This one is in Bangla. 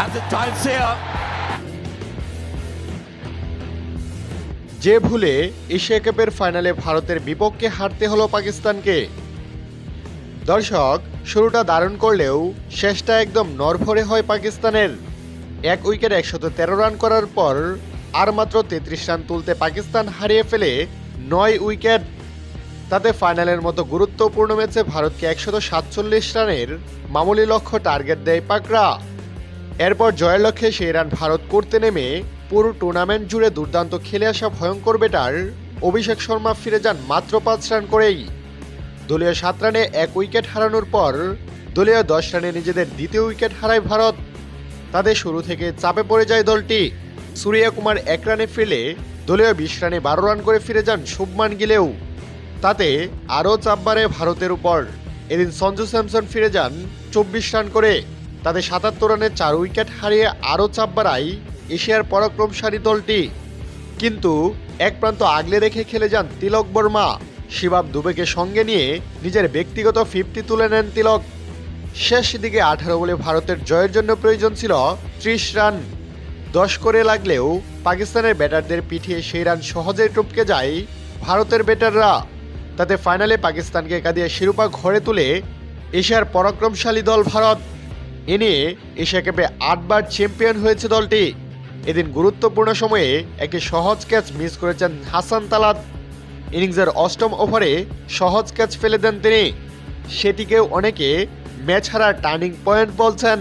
Has a chance here. যে ভুলে এশিয়া কাপের ফাইনালে ভারতের বিপক্ষে হারতে হলো পাকিস্তানকে। দর্শক, শুরুটা দারুণ করলেও শেষটা একদম নরভরে হয় পাকিস্তানের। এক উইকেট একশত তেরো রান করার পর আর মাত্র তেত্রিশ রান তুলতে পাকিস্তান হারিয়ে ফেলে নয় উইকেট। তাতে ফাইনালের মতো গুরুত্বপূর্ণ ম্যাচে ভারতকে একশত সাতচল্লিশ রানের মামুলি লক্ষ্য টার্গেট দেয় পাকরা। এরপর জয়ের লক্ষ্যে সেই রান ভারত করতে নেমে পুরো টুর্নামেন্ট জুড়ে দুর্দান্ত খেলে আসা ভয়ঙ্কর বেটার অভিষেক শর্মা ফিরে যান মাত্র পাঁচ রান করেই। দলীয় সাত রানে এক উইকেট হারানোর পর দলীয় দশ রানে নিজেদের দ্বিতীয় উইকেট হারায় ভারত। তাদের শুরু থেকে চাপে পড়ে যায় দলটি। সূর্যা কুমার এক রানে ফিরলে দলীয় বিশ রানে বারো রান করে ফিরে যান শুভমান গিলেও। তাতে আরও চাপ বাড়ে ভারতের উপর। এদিন সঞ্জু স্যামসন ফিরে যান চব্বিশ রান করে। তাদের সাতাত্তর রানে চার উইকেট হারিয়ে আরও চাপ বাড়ায় এশিয়ার পরাক্রমশালী দলটি। কিন্তু এক প্রান্ত আগলে রেখে খেলে যান তিলক বর্মা। শিবাব দুবেকে সঙ্গে নিয়ে নিজের ব্যক্তিগত ফিফটি তুলে নেন তিলক। শেষ দিকে আঠারো বলে ভারতের জয়ের জন্য প্রয়োজন ছিল ত্রিশ রান। দশ করে লাগলেও পাকিস্তানের ব্যাটারদের পিঠিয়ে সেই রান সহজেই টপকে যায় ভারতের ব্যাটাররা। তাতে ফাইনালে পাকিস্তানকে কাঁদিয়ে শিরোপা ঘরে তুলে এশিয়ার পরাক্রমশালী দল ভারত। এ নিয়ে এশিয়া কাপে আটবার চ্যাম্পিয়ন হয়েছে দলটি। এদিন গুরুত্বপূর্ণ সময়ে একটি সহজ ক্যাচ মিস করেছেন হাসান তালাত। ইনিংসের অষ্টম ওভারে সহজ ক্যাচ ফেলে দেন তিনি। সেটিকেও অনেকে ম্যাচ হারা টার্নিং পয়েন্ট বলছেন।